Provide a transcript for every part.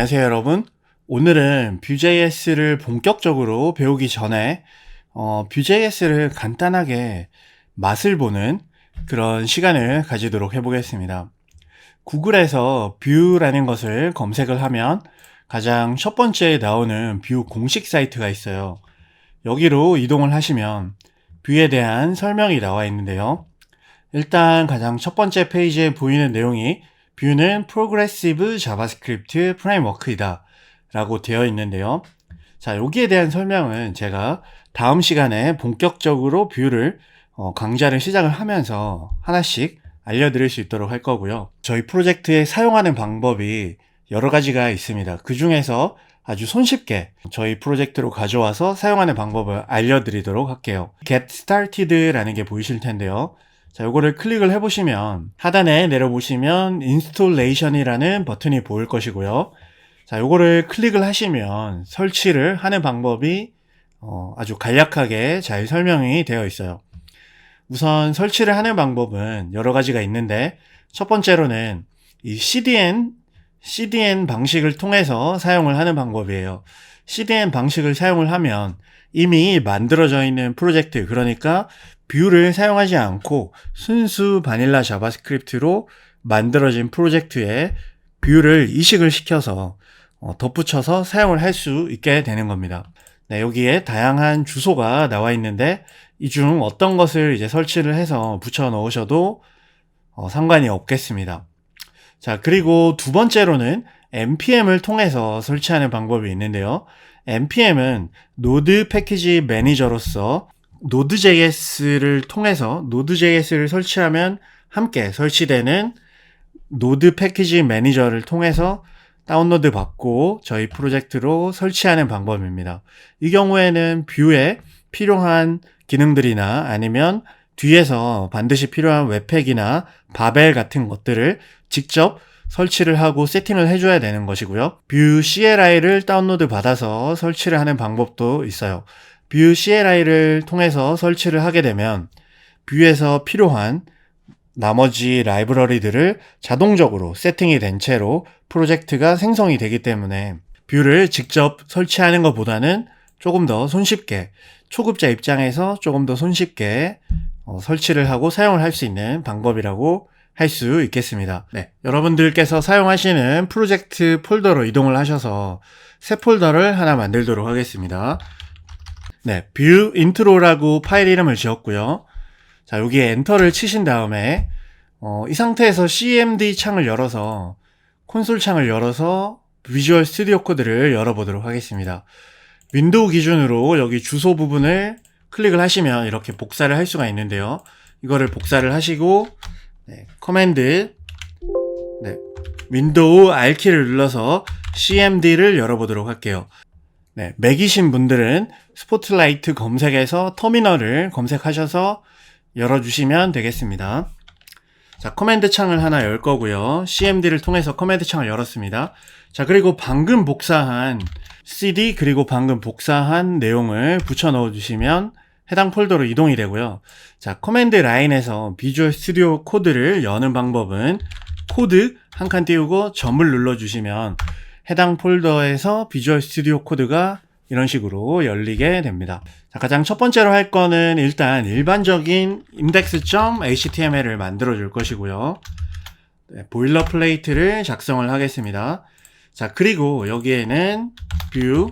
안녕하세요 여러분. 오늘은 Vue.js를 본격적으로 배우기 전에 어, Vue.js를 간단하게 맛을 보는 그런 시간을 가지도록 해보겠습니다. 구글에서 Vue라는 것을 검색을 하면 가장 첫 번째에 나오는 Vue 공식 사이트가 있어요. 여기로 이동을 하시면 Vue에 대한 설명이 나와 있는데요. 일단 가장 첫 번째 페이지에 보이는 내용이 뷰는 프로그레시브 자바스크립트 프레임워크이다 라고 되어 있는데요. 자, 여기에 대한 설명은 제가 다음 시간에 본격적으로 뷰를 어, 강좌를 시작을 하면서 하나씩 알려드릴 수 있도록 할 거고요. 저희 프로젝트에 사용하는 방법이 여러 가지가 있습니다. 그 중에서 아주 손쉽게 저희 프로젝트로 가져와서 사용하는 방법을 알려드리도록 할게요. Get Started라는 게 보이실 텐데요. 자, 요거를 클릭을 해보시면 하단에 내려보시면 인스톨레이션이라는 버튼이 보일 것이고요. 자, 요거를 클릭을 하시면 설치를 하는 방법이 어, 아주 간략하게 잘 설명이 되어 있어요. 우선 설치를 하는 방법은 여러 가지가 있는데 첫 번째로는 이 CDN CDN 방식을 통해서 사용을 하는 방법이에요. CDN 방식을 사용을 하면 이미 만들어져 있는 프로젝트 그러니까 뷰를 사용하지 않고 순수 바닐라 자바스크립트로 만들어진 프로젝트에 뷰를 이식을 시켜서 어, 덧붙여서 사용을 할 수 있게 되는 겁니다. 네, 여기에 다양한 주소가 나와 있는데 이 중 어떤 것을 이제 설치를 해서 붙여 넣으셔도 어, 상관이 없겠습니다. 자, 그리고 두 번째로는 npm을 통해서 설치하는 방법이 있는데요. npm은 노드 패키지 매니저로서 노드.js를 통해서 노드.js를 설치하면 함께 설치되는 노드 패키지 매니저를 통해서 다운로드 받고 저희 프로젝트로 설치하는 방법입니다. 이 경우에는 뷰에 필요한 기능들이나 아니면 뒤에서 반드시 필요한 웹팩이나 바벨 같은 것들을 직접 설치를 하고 세팅을 해줘야 되는 것이고요. 뷰 CLI를 다운로드 받아서 설치를 하는 방법도 있어요. 뷰 CLI를 통해서 설치를 하게 되면 뷰에서 필요한 나머지 라이브러리들을 자동적으로 세팅이 된 채로 프로젝트가 생성이 되기 때문에 뷰를 직접 설치하는 것보다는 조금 더 손쉽게 초급자 입장에서 조금 더 손쉽게 어, 설치를 하고 사용을 할 수 있는 방법이라고 할 수 있겠습니다. 네, 여러분들께서 사용하시는 프로젝트 폴더로 이동을 하셔서 새 폴더를 하나 만들도록 하겠습니다. 네, 뷰 인트로라고 파일 이름을 지었고요. 자, 여기에 엔터를 치신 다음에 어, 이 상태에서 CMD 창을 열어서 콘솔 창을 열어서 비주얼 스튜디오 코드를 열어보도록 하겠습니다. 윈도우 기준으로 여기 주소 부분을 클릭을 하시면 이렇게 복사를 할 수가 있는데요. 이거를 복사를 하시고 네, 커맨드 네, 윈도우 R키를 눌러서 CMD를 열어보도록 할게요. 네, 맥이신 분들은 스포트라이트 검색에서 터미널을 검색하셔서 열어주시면 되겠습니다. 자, 커맨드 창을 하나 열 거고요. CMD를 통해서 커맨드 창을 열었습니다. 자, 그리고 방금 복사한 CD 그리고 방금 복사한 내용을 붙여 넣어 주시면 해당 폴더로 이동이 되고요. 자, 커맨드 라인에서 비주얼 스튜디오 코드를 여는 방법은 코드 한 칸 띄우고 점을 눌러 주시면 해당 폴더에서 비주얼 스튜디오 코드가 이런 식으로 열리게 됩니다. 자, 가장 첫 번째로 할 거는 일단 일반적인 index.html을 만들어 줄 것이고요. 네, 보일러 플레이트를 작성을 하겠습니다. 자, 그리고 여기에는 view,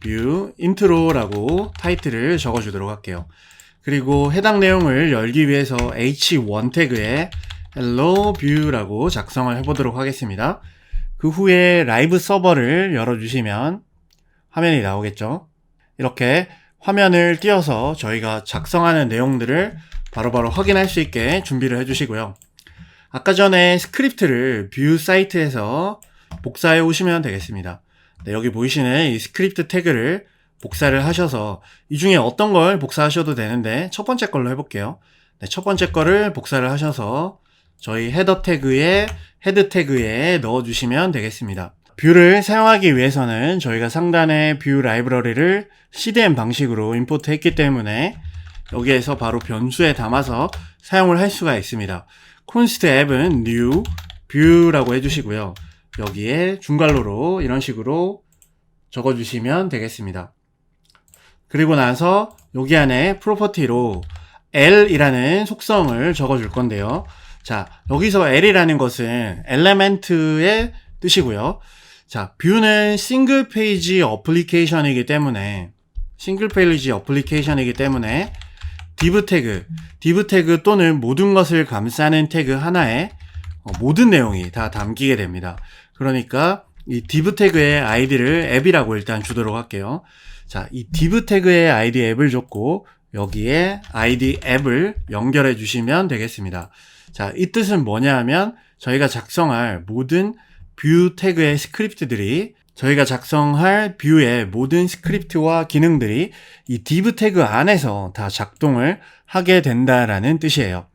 view intro라고 타이틀을 적어 주도록 할게요. 그리고 해당 내용을 열기 위해서 h1 태그에 hello view라고 작성을 해보도록 하겠습니다. 그 후에 라이브 서버를 열어주시면 화면이 나오겠죠. 이렇게 화면을 띄워서 저희가 작성하는 내용들을 바로바로 바로 확인할 수 있게 준비를 해주시고요. 아까 전에 스크립트를 뷰 사이트에서 복사해 오시면 되겠습니다. 네, 여기 보이시는 이 스크립트 태그를 복사를 하셔서 이 중에 어떤 걸 복사하셔도 되는데 첫 번째 걸로 해볼게요. 네, 첫 번째 거를 복사를 하셔서 저희 헤더 태그에 헤드 태그에 넣어주시면 되겠습니다. 뷰를 사용하기 위해서는 저희가 상단에 뷰 라이브러리를 CDN 방식으로 임포트 했기 때문에 여기에서 바로 변수에 담아서 사용을 할 수가 있습니다. const 앱은 new 뷰라고 해주시고요. 여기에 중괄호로 이런 식으로 적어주시면 되겠습니다. 그리고 나서 여기 안에 프로퍼티로 L이라는 속성을 적어줄 건데요. 자, 여기서 L이라는 것은 엘레멘트의 뜻이고요. 자, 뷰는 싱글 페이지 어플리케이션이기 때문에 싱글 페이지 어플리케이션이기 때문에 div 태그, div 태그 또는 모든 것을 감싸는 태그 하나에 어, 모든 내용이 다 담기게 됩니다. 그러니까 이 div 태그의 아이디를 앱이라고 일단 주도록 할게요. 자, 이 div 태그의 아이디 앱을 줬고 여기에 아이디 앱을 연결해 주시면 되겠습니다. 자, 이 뜻은 뭐냐 하면 저희가 작성할 모든 뷰 태그의 스크립트들이 저희가 작성할 뷰의 모든 스크립트와 기능들이 이 div 태그 안에서 다 작동을 하게 된다라는 뜻이에요.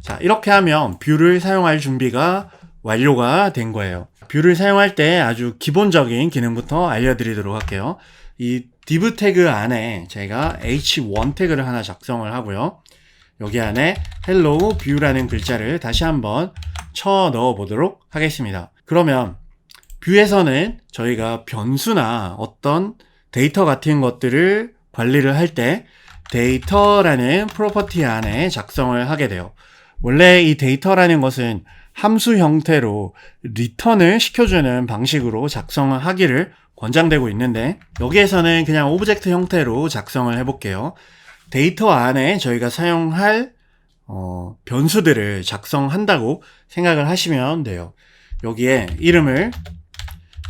자, 이렇게 하면 뷰를 사용할 준비가 완료가 된 거예요. 뷰를 사용할 때 아주 기본적인 기능부터 알려드리도록 할게요. 이 div 태그 안에 제가 h1 태그를 하나 작성을 하고요. 여기 안에 hello view라는 글자를 다시 한번 쳐 넣어 보도록 하겠습니다. 그러면 뷰에서는 저희가 변수나 어떤 데이터 같은 것들을 관리를 할 때 데이터라는 프로퍼티 안에 작성을 하게 돼요. 원래 이 데이터라는 것은 함수 형태로 리턴을 시켜주는 방식으로 작성을 하기를 권장되고 있는데 여기에서는 그냥 오브젝트 형태로 작성을 해볼게요. 데이터 안에 저희가 사용할 어, 변수들을 작성한다고 생각을 하시면 돼요. 여기에 이름을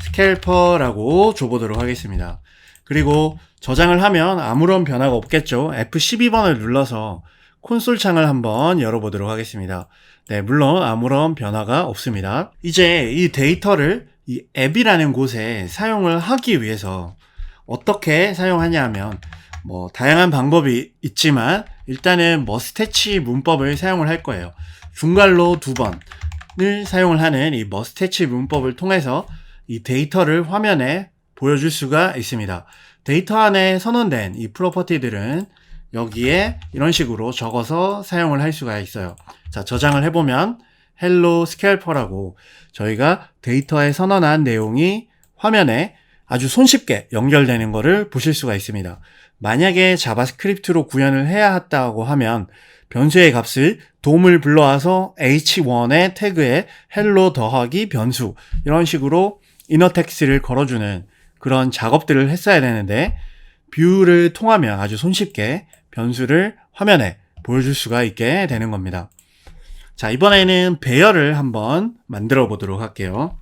스캘퍼라고 줘보도록 하겠습니다. 그리고 저장을 하면 아무런 변화가 없겠죠. F12번을 눌러서 콘솔 창을 한번 열어보도록 하겠습니다. 네, 물론 아무런 변화가 없습니다. 이제 이 데이터를 이 앱이라는 곳에 사용을 하기 위해서 어떻게 사용하냐 하면 뭐 다양한 방법이 있지만 일단은 머스태치 문법을 사용을 할 거예요. 중괄로 두 번을 사용을 하는 이 머스태치 문법을 통해서 이 데이터를 화면에 보여줄 수가 있습니다. 데이터 안에 선언된 이 프로퍼티들은 여기에 이런 식으로 적어서 사용을 할 수가 있어요. 자, 저장을 해보면 hello scalper라고 저희가 데이터에 선언한 내용이 화면에 아주 손쉽게 연결되는 것을 보실 수가 있습니다. 만약에 자바스크립트로 구현을 해야 했다고 하면 변수의 값을 돔을 불러와서 h1의 태그에 hello 더하기 변수 이런 식으로 이너텍스를 걸어주는 그런 작업들을 했어야 되는데 뷰를 통하면 아주 손쉽게 변수를 화면에 보여줄 수가 있게 되는 겁니다. 자, 이번에는 배열을 한번 만들어 보도록 할게요.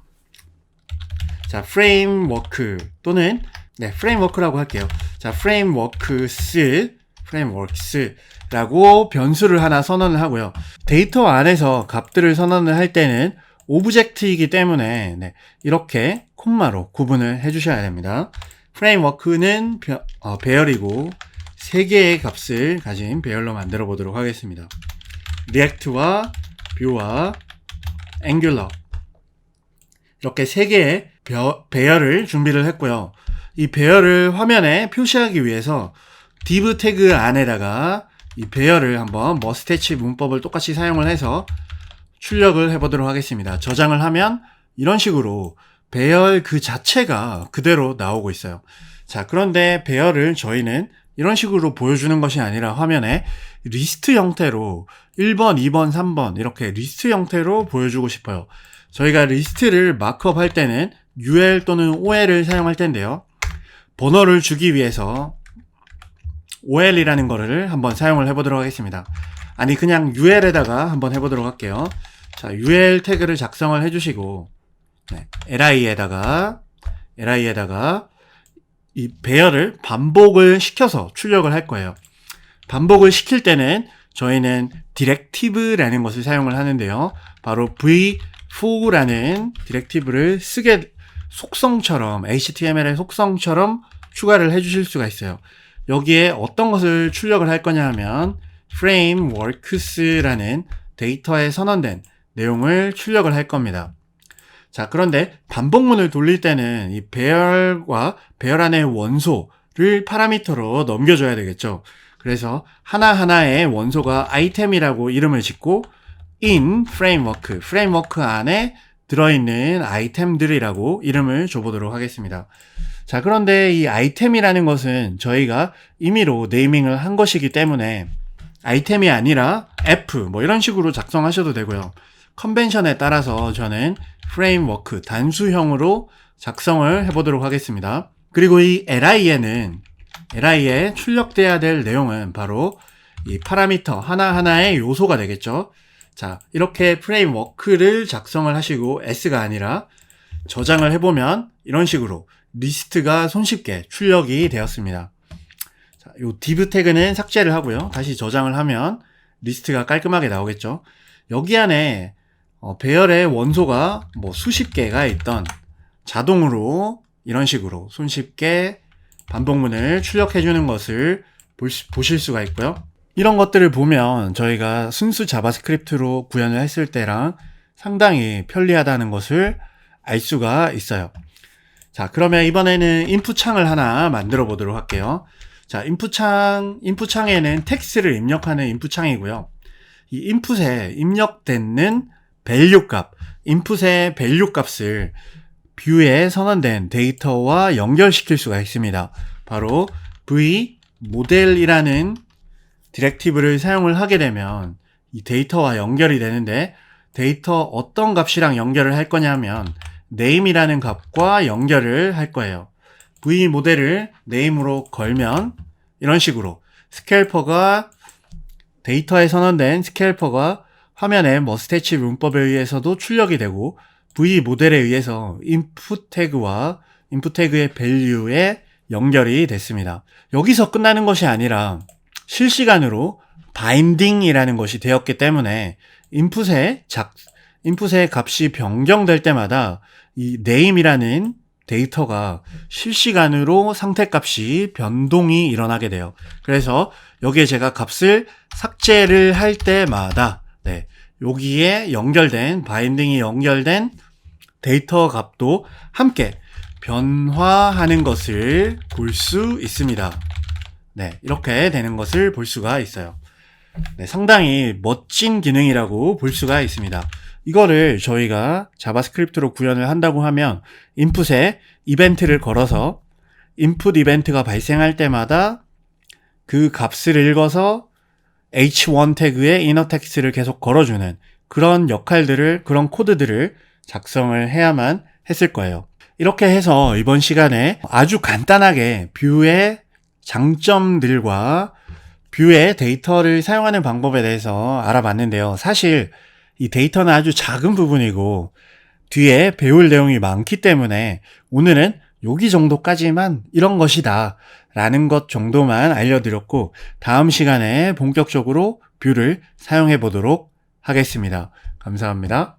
자, 프레임워크 또는 네, 프레임워크라고 할게요. 자, 프레임워크스, 프레임워크스라고 변수를 하나 선언을 하고요. 데이터 안에서 값들을 선언을 할 때는 오브젝트이기 때문에 네, 이렇게 콤마로 구분을 해주셔야 됩니다. 프레임워크는 어, 배열이고 세 개의 값을 가진 배열로 만들어 보도록 하겠습니다. 리액트와 뷰와 앵귤러 이렇게 세 개의 배열을 준비를 했고요. 이 배열을 화면에 표시하기 위해서 div 태그 안에다가 이 배열을 한번 머스태치 문법을 똑같이 사용을 해서 출력을 해보도록 하겠습니다. 저장을 하면 이런 식으로 배열 그 자체가 그대로 나오고 있어요. 자, 그런데 배열을 저희는 이런 식으로 보여주는 것이 아니라 화면에 리스트 형태로 1번, 2번, 3번 이렇게 리스트 형태로 보여주고 싶어요. 저희가 리스트를 마크업 할 때는 UL 또는 OL을 사용할 텐데요. 번호를 주기 위해서 OL이라는 거를 한번 사용을 해보도록 하겠습니다. 아니 그냥 UL에다가 한번 해보도록 할게요. 자, UL 태그를 작성을 해주시고 네, li에다가 li에다가 이 배열을 반복을 시켜서 출력을 할 거예요. 반복을 시킬 때는 저희는 디렉티브라는 것을 사용을 하는데요. 바로 v4라는 디렉티브를 쓰게 속성처럼 HTML의 속성처럼 추가를 해 주실 수가 있어요. 여기에 어떤 것을 출력을 할 거냐 하면 frameworks라는 데이터에 선언된 내용을 출력을 할 겁니다. 자, 그런데 반복문을 돌릴 때는 이 배열과 배열 안의 원소를 파라미터로 넘겨줘야 되겠죠. 그래서 하나하나의 원소가 아이템이라고 이름을 짓고 in framework, 프레임워크 안에 들어있는 아이템들이라고 이름을 줘보도록 하겠습니다. 자, 그런데 이 아이템이라는 것은 저희가 임의로 네이밍을 한 것이기 때문에 아이템이 아니라 F 뭐 이런 식으로 작성하셔도 되고요. 컨벤션에 따라서 저는 프레임워크 단수형으로 작성을 해보도록 하겠습니다. 그리고 이 li에는 li에 출력돼야 될 내용은 바로 이 파라미터 하나하나의 요소가 되겠죠. 자, 이렇게 프레임워크를 작성을 하시고 s가 아니라 저장을 해보면 이런 식으로 리스트가 손쉽게 출력이 되었습니다. 자, 요 div 태그는 삭제를 하고요. 다시 저장을 하면 리스트가 깔끔하게 나오겠죠. 여기 안에 어, 배열의 원소가 뭐 수십 개가 있던 자동으로 이런 식으로 손쉽게 반복문을 출력해 주는 것을 보실 수가 있고요. 이런 것들을 보면 저희가 순수 자바스크립트로 구현을 했을 때랑 상당히 편리하다는 것을 알 수가 있어요. 자, 그러면 이번에는 인풋 창을 하나 만들어 보도록 할게요. 자, 인풋 창, 인풋 창에는 텍스트를 입력하는 인풋 창이고요. 이 인풋에 입력되는 밸류 값, 인풋의 밸류 값을 뷰에 선언된 데이터와 연결시킬 수가 있습니다. 바로 v 모델이라는 디렉티브를 사용을 하게 되면 이 데이터와 연결이 되는데 데이터 어떤 값이랑 연결을 할 거냐면 name이라는 값과 연결을 할 거예요. v 모델을 name으로 걸면 이런 식으로 스켈퍼가 데이터에 선언된 스켈퍼가 화면에 머스테치 문법에 의해서도 출력이 되고 V 모델에 의해서 input 태그와 input 태그의 value에 연결이 됐습니다. 여기서 끝나는 것이 아니라 실시간으로 binding이라는 것이 되었기 때문에 input의 작, input의 값이 변경될 때마다 이 name이라는 데이터가 실시간으로 상태값이 변동이 일어나게 돼요. 그래서 여기에 제가 값을 삭제를 할 때마다 네, 여기에 연결된 바인딩이 연결된 데이터 값도 함께 변화하는 것을 볼 수 있습니다. 네, 이렇게 되는 것을 볼 수가 있어요. 네, 상당히 멋진 기능이라고 볼 수가 있습니다. 이거를 저희가 자바스크립트로 구현을 한다고 하면 인풋에 이벤트를 걸어서 인풋 이벤트가 발생할 때마다 그 값을 읽어서 h1 태그에 이너 텍스트를 계속 걸어주는 그런 역할들을 그런 코드들을 작성을 해야만 했을 거예요. 이렇게 해서 이번 시간에 아주 간단하게 뷰의 장점들과 뷰의 데이터를 사용하는 방법에 대해서 알아봤는데요. 사실 이 데이터는 아주 작은 부분이고 뒤에 배울 내용이 많기 때문에 오늘은 여기 정도까지만 이런 것이다 라는 것 정도만 알려드렸고 다음 시간에 본격적으로 뷰를 사용해 보도록 하겠습니다. 감사합니다.